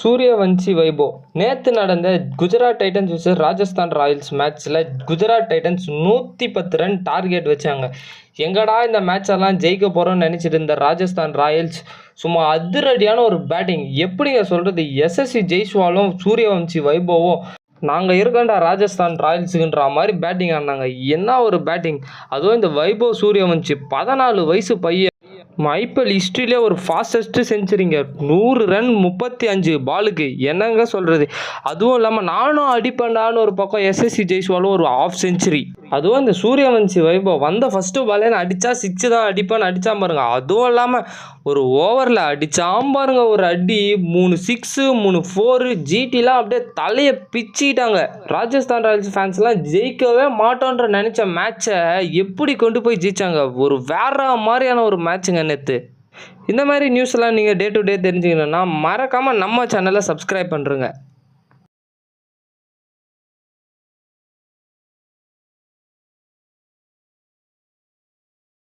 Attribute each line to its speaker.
Speaker 1: சூரியவன்ஷி வைபோ. நேற்று நடந்த குஜராத் டைட்டன்ஸ் வச்சு ராஜஸ்தான் ராயல்ஸ் மேட்ச்சில் குஜராத் டைட்டன்ஸ் நூற்றி பத்து ரன் டார்கெட் வச்சாங்க. எங்கடா இந்த மேட்ச் எல்லாம் ஜெயிக்க போகிறோம்னு நினச்சிட்டு இருந்த ராஜஸ்தான் ராயல்ஸ் சும்மா அதிரடியான ஒரு பேட்டிங் எப்படிங்க சொல்கிறது எஸ்எஸ்சி ஜெய்ஸ்வாலும் சூரியவன்ஷி வைபோவும் நாங்கள் இருக்கண்டா ராஜஸ்தான் ராயல்ஸுக்குன்ற மாதிரி பேட்டிங் ஆடினாங்க என்ன ஒரு பேட்டிங் அதுவும் இந்த வைபவ் சூரியவன்ஷி பதினாலு வயசு பையன் ஐபிஎல் ஹிஸ்ட்ரியிலே ஒரு ஃபாஸ்டஸ்ட்டு செஞ்சுரிங்க நூறு ரன் முப்பத்தி அஞ்சு பாலுக்கு. என்னங்க சொல்கிறது அதுவும் இல்லாமல் நானும் அடிப்பேன்டான்னு ஒரு பக்கம் எஸ்எஸ்சி ஜெய்ஸ்வாலும் ஒரு ஆஃப் செஞ்சுரி அதுவும் இந்த சூரியவன்சி வைபவ் வந்த ஃபஸ்ட்டு பாலே நான் அடித்தா சிக்ஸு தான் அடிப்பேன்னு அடித்தான் பாருங்க. அதுவும் இல்லாமல் ஒரு ஓவரில் அடித்தான் பாருங்க. ஒரு அடி மூணு சிக்ஸு மூணு ஃபோரு ஜிடிலாம் அப்படியே தலையை பிச்சிட்டாங்க ராஜஸ்தான் ராயல்ஸ் ஃபேன்ஸ்லாம் ஜெயிக்கவே மாட்டோன்ற நினச்ச மேட்ச்சை எப்படி கொண்டு போய் ஜெயித்தாங்க ஒரு வேற மாதிரியான ஒரு மேட்ச்சுங்க நேற்று இந்த மாதிரி நியூஸ்லாம் நீங்கள் டே டு டே தெரிஞ்சுக்கணுன்னா மறக்காமல் நம்ம சேனலை சப்ஸ்கிரைப் பண்ணுறங்க